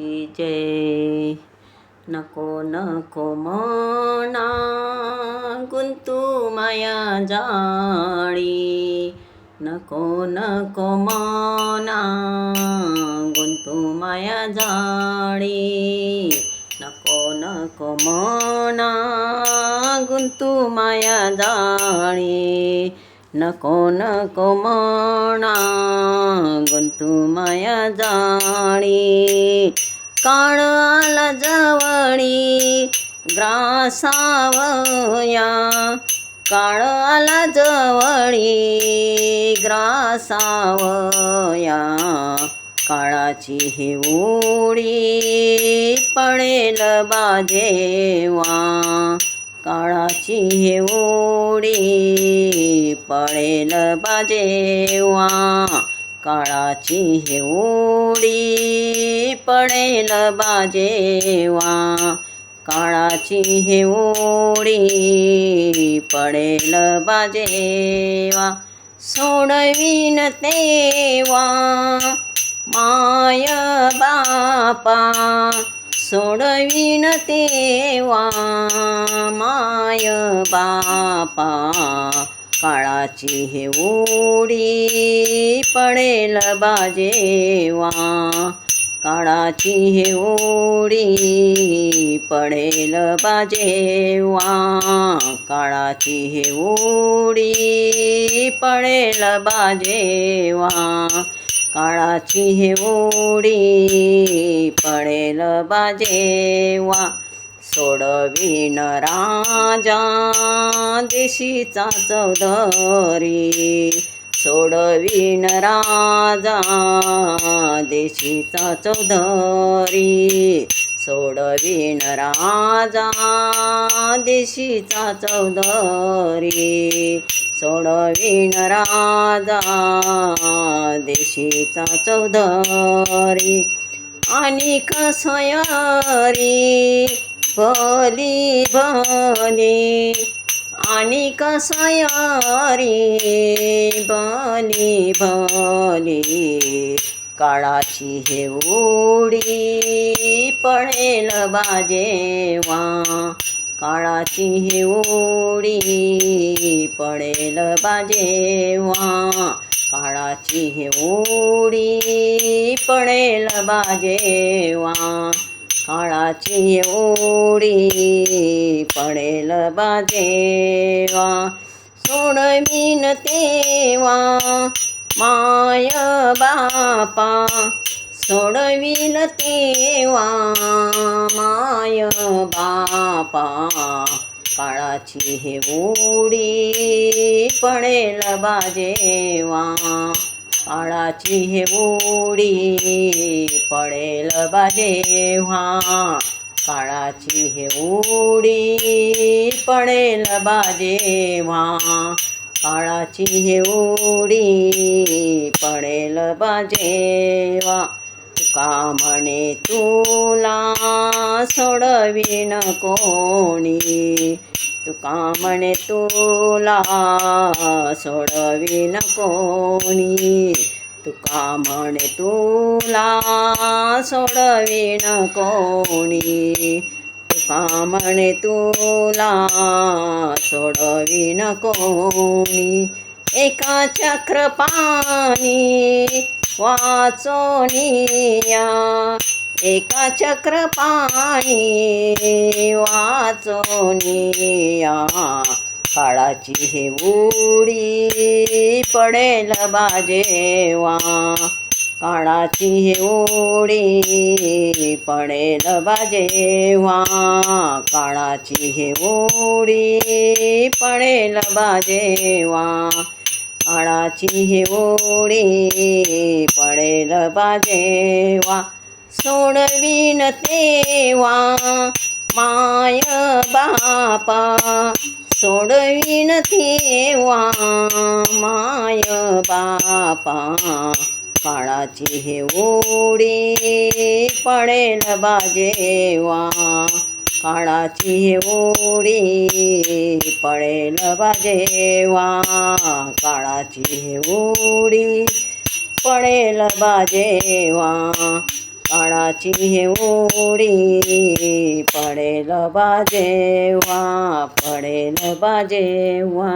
की जय। नको नको मना गुंतू माया जाळी। नको नको मना गुंतू माया जाळी। नको नको मना गुंतू माया जाळी। नको नको मना गुंतू माया जाळी। काळ आला जवळी ग्रासावया. काळ आला जवळी ग्रासावया. काळाची ही ओळी पडेल बाजेवा काळाची हे ओळी पडेल बाजेवा काळाची हे उडी पडेल बाजेवा काळाची हे उडी पडेल बाजेवा सोडवीन तेवा माय बापा. सोडवीन तेवा माय बापा. काळाची हे ओढी पडेल बाजेवा काळाची हे ओढी पडेल बाजेवा काळाची हे ओढी पडेल बाजेवा काळाची हे ओढी पडेल बाजेवा सोडवीन राजा देशीचा चौधरी. सोडवीन राजा देशीचा चौधरी. सोडवीन राजा देशीचा चौधरी. सोडवीन राजा देशीचा चौधरी. आणि कसयरी भली भली आणि कसयारी भली भली काळाची हे उडी पडेल बाजेवा काळाची हे उडी पडेल बाजेवा काळाची हे उडी पडेल बाजेवा काळाची हे पडेल बाजेवा सोडवीन तेवा माय बापा. सोडवीन तेवा माय बापा. काळाची हे ओडी पडेल बाजेवा आळाची हे ओडी पडेल बाजेव्हा काळाची हे ओडी पडेल बाजेव्हा काळाची हे ओडी पडेल बाजेवा का म्हणे तुला सोडविण कोणी? तुका म्हणे तुला सोडविण कोणी? तुका म्हणे तुला सोडविण कोणी? तुका म्हणे तुला सोडविण कोणी? एका चक्रपाणी वाचोनिया एका चक्रपाणी वाचोनिया काळाची हे उडी पडेल बाजेवा काळाची हे उडी पडेल बाजेवा काळाची हे उडी पडेल बाजेवा काळाची हे उडी पडेल बाजेवा सोडवीन तेवा माय बापा. सोडवीन तेवा माय बापा. काळाची हे ओळी पडेल बाजेवा काळाची हे उडी पडेल बाजेवा काळाची हे उडी पडेल बाजेवा काळाची हे उडी पडेल बाजेवा पडेल बाजेवा